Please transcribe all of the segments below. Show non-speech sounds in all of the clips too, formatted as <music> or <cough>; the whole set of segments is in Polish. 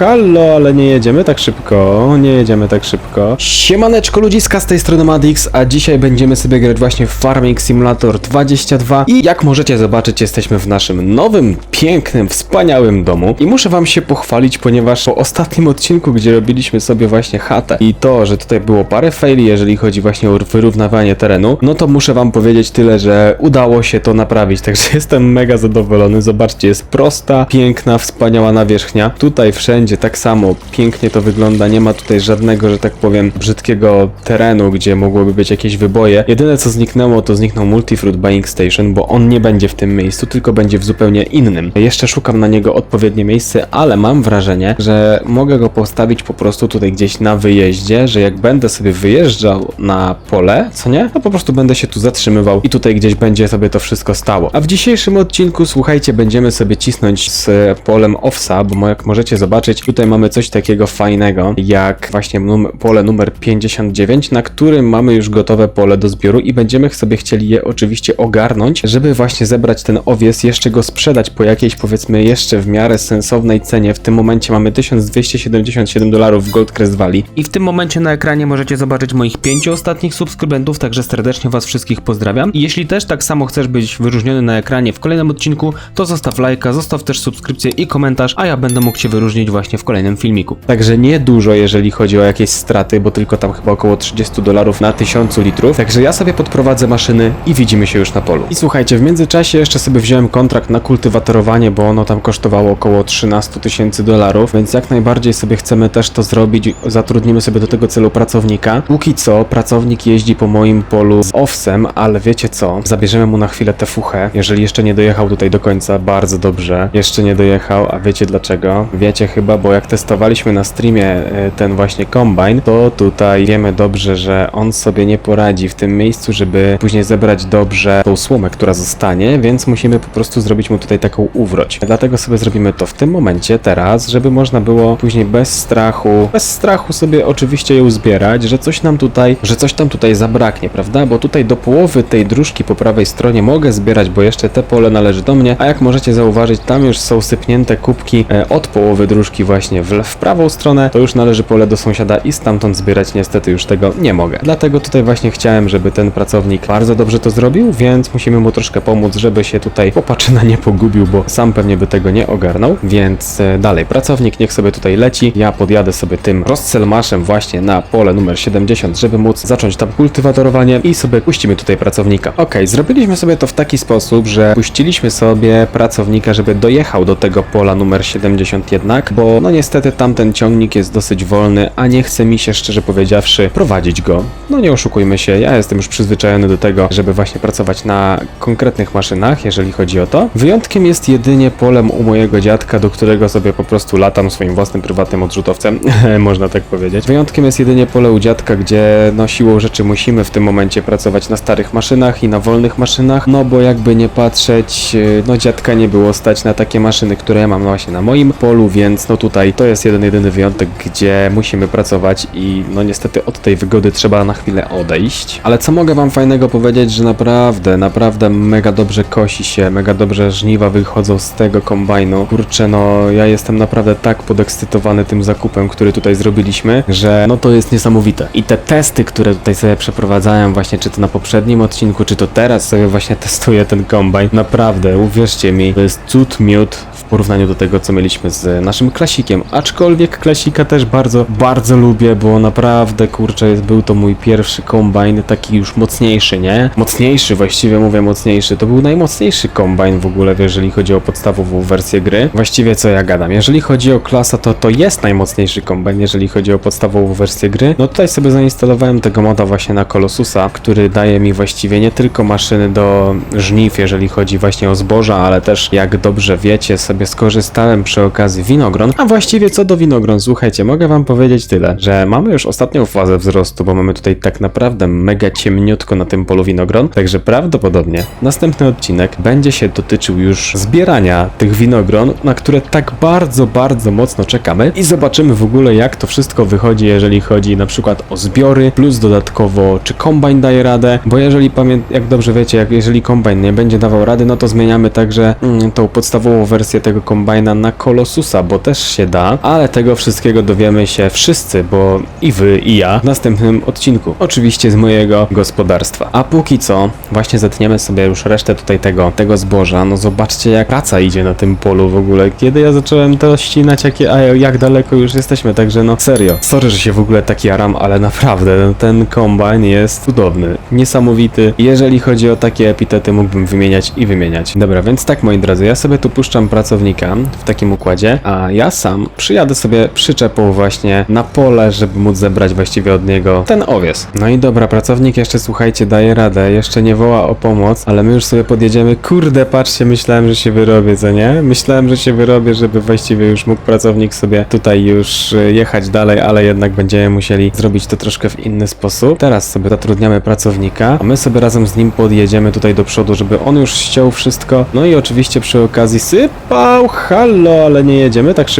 halo, ale nie jedziemy tak szybko, nie jedziemy tak szybko. Siemaneczko ludziska, z tej strony Madix, a dzisiaj będziemy sobie grać właśnie w Farming Simulator 22 i jak możecie zobaczyć jesteśmy w naszym nowym, pięknym, wspaniałym domu. I muszę wam się pochwalić, ponieważ po ostatnim odcinku, gdzie robiliśmy sobie właśnie chatę i to, że tutaj było parę faili, jeżeli chodzi właśnie o wyrównawanie terenu, no to muszę wam powiedzieć tyle, że udało się to naprawić, także <laughs> jestem mega zadowolony, zobaczcie, jest prosta, piękna, wspaniała nawierzchnia, tutaj wszędzie tak samo pięknie to wygląda, nie ma tutaj żadnego, że tak powiem, brzydkiego terenu, gdzie mogłoby być jakieś wyboje. Jedyne co zniknęło, to zniknął Multifruit Buying Station, bo on nie będzie w tym miejscu, tylko będzie w zupełnie innym. Jeszcze szukam na niego odpowiednie miejsce, ale mam wrażenie, że mogę go postawić po prostu tutaj gdzieś na wyjeździe, że jak będę sobie wyjeżdżał na pole, co nie? To po prostu będę się tu zatrzymywał i tutaj gdzieś będzie sobie to wszystko stało. A w dzisiejszym odcinku, słuchajcie, będziemy sobie cisnąć z polem offsa, bo jak możecie zobaczyć, tutaj mamy coś takiego fajnego, jak właśnie num pole numer 59, na którym mamy już gotowe pole do zbioru i będziemy sobie chcieli je oczywiście ogarnąć, żeby właśnie zebrać ten owiec, jeszcze go sprzedać po jakiejś powiedzmy jeszcze w miarę sensownej cenie. W tym momencie mamy 1277 dolarów w Gold Crest Valley I w tym momencie na ekranie możecie zobaczyć moich pięciu ostatnich subskrybentów, także serdecznie Was wszystkich pozdrawiam. I jeśli też tak samo chcesz być wyróżniony na ekranie w kolejnym odcinku, to zostaw lajka, zostaw też subskrypcję i komentarz, a ja będę mógł Cię wyróżnić właśnie w kolejnym filmiku. Także nie dużo, jeżeli chodzi o jakieś straty, bo tylko tam chyba około 30 dolarów na 1000 litrów. Także ja sobie podprowadzę maszyny i widzimy się już na polu. I słuchajcie, w międzyczasie jeszcze sobie wziąłem kontrakt na kultywatorowanie, bo ono tam kosztowało około 13 tysięcy dolarów, więc jak najbardziej sobie chcemy też to zrobić. Zatrudnimy sobie do tego celu pracownika. Póki co pracownik jeździ po moim polu z owsem, ale wiecie co? Zabierzemy mu na chwilę tę fuchę, jeżeli jeszcze nie dojechał tutaj do końca, bardzo dobrze. Jeszcze nie dojechał, a wiecie dlaczego? Wiecie chyba, bo jak testowaliśmy na streamie e, ten właśnie kombajn, to tutaj wiemy dobrze, że on sobie nie poradzi w tym miejscu, żeby później zebrać dobrze tą słomę, która zostanie, więc musimy po prostu zrobić mu tutaj taką uwroć. Dlatego sobie zrobimy to w tym momencie, teraz, żeby można było później bez strachu, bez strachu sobie oczywiście ją zbierać, że coś nam tutaj, że coś tam tutaj zabraknie, prawda? Bo tutaj do połowy tej dróżki po prawej stronie mogę zbierać, bo jeszcze te pole należy do mnie, a jak możecie zauważyć, tam już są sypnięte kubki e, od połowy dróżki właśnie w, w prawą stronę, to już należy pole do sąsiada i stamtąd zbierać niestety już tego nie mogę. Dlatego tutaj właśnie chciałem, żeby ten pracownik bardzo dobrze to zrobił, więc musimy mu troszkę pomóc, żeby się tutaj popatrzyna nie pogubił, bo sam pewnie by tego nie ogarnął, więc e, dalej, pracownik niech sobie tutaj leci, ja podjadę sobie tym rozcelmaszem właśnie na pole numer 70, żeby móc zacząć tam kultywatorowanie i sobie puścimy tutaj pracownika. Ok, zrobiliśmy sobie to w taki sposób, że puściliśmy sobie pracownika, żeby dojechał do tego pola numer 70 jednak, bo no niestety tamten ciągnik jest dosyć wolny, a nie chce mi się szczerze powiedziawszy prowadzić go. No nie oszukujmy się, ja jestem już przyzwyczajony do tego, żeby właśnie pracować na konkretnych maszynach, jeżeli chodzi o to. Wyjątkiem jest jedynie polem u mojego dziadka, do którego sobie po prostu latam swoim własnym prywatnym odrzutowcem, <laughs> można tak powiedzieć. Wyjątkiem jest jedynie pole u dziadka, gdzie no siłą rzeczy musimy w tym momencie pracować na starych maszynach i na wolnych maszynach, no bo jakby nie patrzeć, yy, no dziadka nie było stać na takie maszyny, które ja mam właśnie na moim polu, więc no tutaj to jest jeden jedyny wyjątek, gdzie musimy pracować i no niestety od tej wygody trzeba na chwilę odejść. Ale co mogę wam fajnego powiedzieć, że naprawdę, naprawdę mega dobrze kosi się, mega dobrze żniwa wychodzą z tego kombajnu. Kurczę, no ja jestem naprawdę tak podekscytowany tym zakupem, który tutaj zrobiliśmy, że no to jest niesamowite. I te testy, które tutaj sobie przeprowadzają właśnie, czy to na poprzednim odcinku, czy to teraz sobie właśnie testuję ten kombajn, naprawdę, uwierzcie mi, to jest cud miód w porównaniu do tego, co mieliśmy z naszym klasikiem. Aczkolwiek klasika też bardzo, bardzo lubię, bo naprawdę, kurczę, jest, był to mój pierwszy kombajn, taki już mocniejszy, nie? Mocniejszy, właściwie mówię mocniejszy. To był najmocniejszy kombajn w ogóle, jeżeli chodzi o podstawową wersję gry. Właściwie co ja gadam? Jeżeli chodzi o klasa, to to jest najmocniejszy kombajn, jeżeli chodzi o podstawową wersję gry. No tutaj sobie zainstalowałem tego moda właśnie na Colossusa, który daje mi właściwie nie tylko maszyny do żniw, jeżeli chodzi właśnie o zboża, ale też jak dobrze wiecie, sobie skorzystałem przy okazji winogron. A właściwie co do winogron, słuchajcie, mogę wam powiedzieć tyle, że mamy już ostatnią fazę wzrostu, bo mamy tutaj tak naprawdę mega ciemniutko na tym polu winogron, także prawdopodobnie następny odcinek będzie się dotyczył już zbierania tych winogron, na które tak bardzo, bardzo mocno czekamy. I zobaczymy w ogóle jak to wszystko wychodzi, jeżeli chodzi na przykład o zbiory, plus dodatkowo czy kombajn daje radę, bo jeżeli pamięt, jak dobrze wiecie, jak jeżeli kombajn nie będzie dawał rady, no to zmieniamy także mm, tą podstawową wersję tego kombajna na Colossusa, bo też się da, ale tego wszystkiego dowiemy się wszyscy, bo i wy, i ja w następnym odcinku. Oczywiście z mojego gospodarstwa. A póki co, właśnie zetniemy sobie już resztę tutaj tego, tego zboża. No zobaczcie jak praca idzie na tym polu w ogóle. Kiedy ja zacząłem to ścinać, jakie, a jak daleko już jesteśmy, także no serio. Sorry, że się w ogóle tak jaram, ale naprawdę no, ten kombajn jest cudowny, niesamowity. Jeżeli chodzi o takie epitety, mógłbym wymieniać i wymieniać. Dobra, więc tak moi drodzy, ja sobie tu puszczam pracownika w takim układzie, a ja sam przyjadę sobie przyczepą właśnie na pole, żeby móc zebrać właściwie od niego ten owies. No i dobra, pracownik jeszcze słuchajcie, daje radę, jeszcze nie woła o pomoc, ale my już sobie podjedziemy. Kurde, patrzcie, myślałem, że się wyrobię, co nie? Myślałem, że się wyrobię, żeby właściwie już mógł pracownik sobie tutaj już y, jechać dalej, ale jednak będziemy musieli zrobić to troszkę w inny sposób. Teraz sobie zatrudniamy pracownika, a my sobie razem z nim podjedziemy tutaj do przodu, żeby on już ściął wszystko. No i oczywiście przy okazji sypał, halo, ale nie jedziemy tak szybko,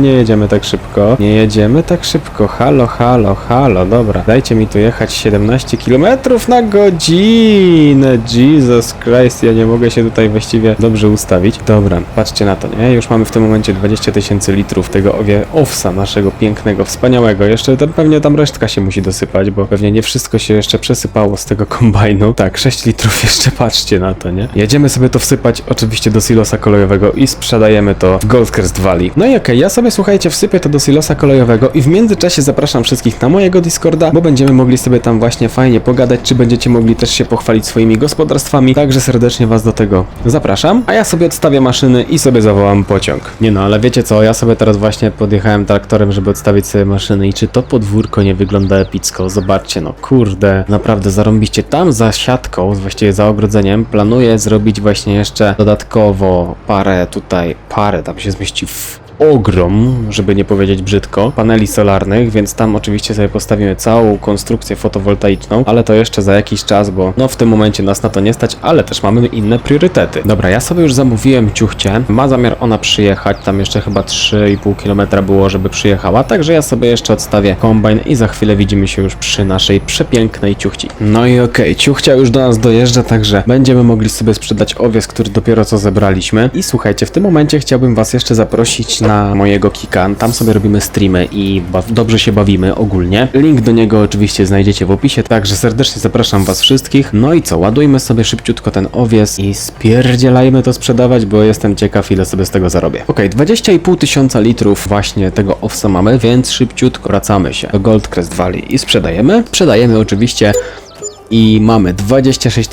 nie jedziemy tak szybko, nie jedziemy tak szybko, halo, halo, halo, dobra. Dajcie mi tu jechać 17 km na godzinę, Jesus Christ, ja nie mogę się tutaj właściwie dobrze ustawić. Dobra, patrzcie na to, nie? Już mamy w tym momencie 20 tysięcy litrów tego owie owsa naszego pięknego, wspaniałego. Jeszcze tam pewnie tam resztka się musi dosypać, bo pewnie nie wszystko się jeszcze przesypało z tego kombajnu. Tak, 6 litrów <laughs> jeszcze patrzcie na to, nie? Jedziemy sobie to wsypać oczywiście do silosa kolejowego i sprzedajemy to w Goldcrest Valley. No i okej, ja sobie słuchajcie, wsypię to do silosa kolejowego i w międzyczasie zapraszam wszystkich na mojego Discorda, bo będziemy mogli sobie tam właśnie fajnie pogadać, czy będziecie mogli też się pochwalić swoimi gospodarstwami, także serdecznie was do tego zapraszam. A ja sobie odstawię maszyny i sobie zawołam pociąg. Nie no, ale wiecie co, ja sobie teraz właśnie podjechałem traktorem, żeby odstawić sobie maszyny i czy to podwórko nie wygląda epicko? Zobaczcie, no kurde, naprawdę zarąbiście. Tam za siatką, właściwie za ogrodzeniem, planuję zrobić właśnie jeszcze dodatkowo parę tutaj, parę, tam się zmieści w ogrom, żeby nie powiedzieć brzydko, paneli solarnych, więc tam oczywiście sobie postawimy całą konstrukcję fotowoltaiczną, ale to jeszcze za jakiś czas, bo no w tym momencie nas na to nie stać, ale też mamy inne priorytety. Dobra, ja sobie już zamówiłem ciuchcie, ma zamiar ona przyjechać, tam jeszcze chyba 3,5 km było, żeby przyjechała, także ja sobie jeszcze odstawię kombajn i za chwilę widzimy się już przy naszej przepięknej ciuchci. No i okej, ciuchcia już do nas dojeżdża, także będziemy mogli sobie sprzedać owiec, który dopiero co zebraliśmy. I słuchajcie, w tym momencie chciałbym was jeszcze zaprosić na mojego kika. Tam sobie robimy streamy i dobrze się bawimy ogólnie. Link do niego oczywiście znajdziecie w opisie, także serdecznie zapraszam was wszystkich. No i co, ładujmy sobie szybciutko ten owiec i spierdzielajmy to sprzedawać, bo jestem ciekaw ile sobie z tego zarobię. Okej, 20,5 tysiąca litrów właśnie tego owsa mamy, więc szybciutko wracamy się do Goldcrest Valley i sprzedajemy. Sprzedajemy oczywiście i mamy 26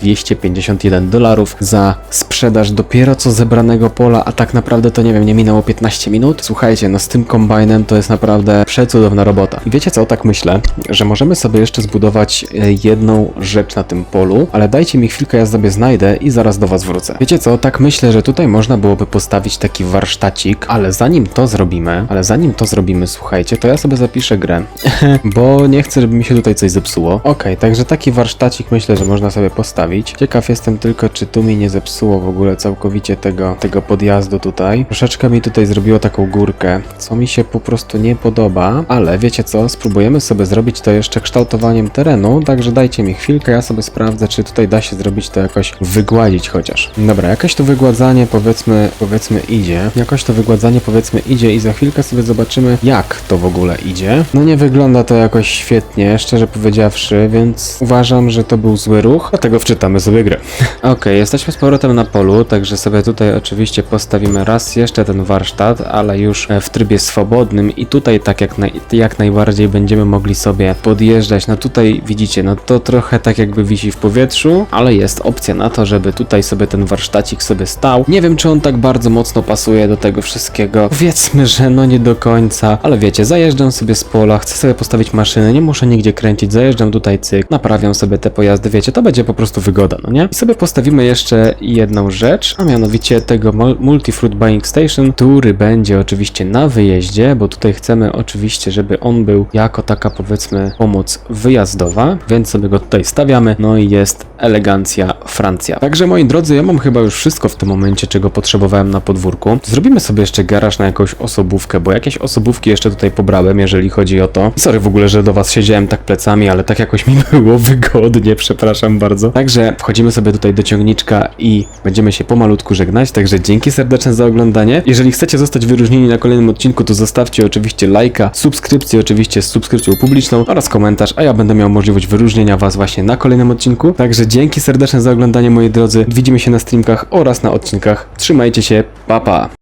251 dolarów za sprzedaż dopiero co zebranego pola, a tak naprawdę to nie wiem, nie minęło 15 minut. Słuchajcie, no z tym kombajnem to jest naprawdę przecudowna robota. I wiecie co, tak myślę, że możemy sobie jeszcze zbudować e, jedną rzecz na tym polu, ale dajcie mi chwilkę, ja sobie znajdę i zaraz do was wrócę. Wiecie co, tak myślę, że tutaj można byłoby postawić taki warsztacik, ale zanim to zrobimy, ale zanim to zrobimy, słuchajcie, to ja sobie zapiszę grę, <laughs> bo nie chcę, żeby mi się tutaj coś zepsuło. Okej, także taki warsztacik myślę, że można sobie postawić. Ciekaw jestem tylko, czy tu mi nie zepsuło w ogóle całkowicie tego, tego podjazdu tutaj. Troszeczkę mi tutaj zrobiło taką górkę, co mi się po prostu nie podoba, ale wiecie co, spróbujemy sobie zrobić to jeszcze kształtowaniem terenu, także dajcie mi chwilkę, ja sobie sprawdzę, czy tutaj da się zrobić to jakoś wygładzić chociaż. Dobra, jakoś to wygładzanie powiedzmy, powiedzmy idzie. Jakoś to wygładzanie powiedzmy idzie i za chwilkę sobie zobaczymy, jak to w ogóle idzie. No nie wygląda to jakoś świetnie, szczerze powiedziawszy, więc uważam, że to był zły ruch, dlatego wczytamy sobie grę. Okej, jesteśmy z powrotem na polu, także sobie tutaj oczywiście postawimy raz jeszcze ten warsztat, ale już e, w trybie swobodnym i tutaj tak jak, naj, jak najbardziej będziemy mogli sobie podjeżdżać. No tutaj widzicie, no to trochę tak jakby wisi w powietrzu, ale jest opcja na to, żeby tutaj sobie ten warsztacik sobie stał. Nie wiem, czy on tak bardzo mocno pasuje do tego wszystkiego. Powiedzmy, że no nie do końca, ale wiecie, zajeżdżam sobie z pola, chcę sobie postawić maszynę, nie muszę nigdzie kręcić, zajeżdżam tutaj cyk, naprawiam sobie te pojazdy, wiecie, to będzie po prostu wygoda, no nie? I sobie postawimy jeszcze jedną rzecz, a mianowicie tego mul- Multi-Fruit Buying Station, który będzie oczywiście na wyjeździe, bo tutaj chcemy oczywiście, żeby on był jako taka powiedzmy pomoc wyjazdowa, więc sobie go tutaj stawiamy, no i jest elegancja Francja. Także moi drodzy, ja mam chyba już wszystko w tym momencie, czego potrzebowałem na podwórku. Zrobimy sobie jeszcze garaż na jakąś osobówkę, bo jakieś osobówki jeszcze tutaj pobrałem, jeżeli chodzi o to. Sorry w ogóle, że do was siedziałem tak plecami, ale tak jakoś mi <laughs> było wygodnie, przepraszam bardzo. Także wchodzimy sobie tutaj do ciągniczka i będziemy się pomalutku żegnać, także dzięki serdeczne za oglądanie. Jeżeli chcecie zostać wyróżnieni na kolejnym odcinku, to zostawcie oczywiście lajka, subskrypcję oczywiście z subskrypcją publiczną oraz komentarz, a ja będę miał możliwość wyróżnienia was właśnie na kolejnym odcinku. Także dzięki serdeczne za oglądanie moi drodzy. Widzimy się na streamkach oraz na odcinkach. Trzymajcie się, pa pa!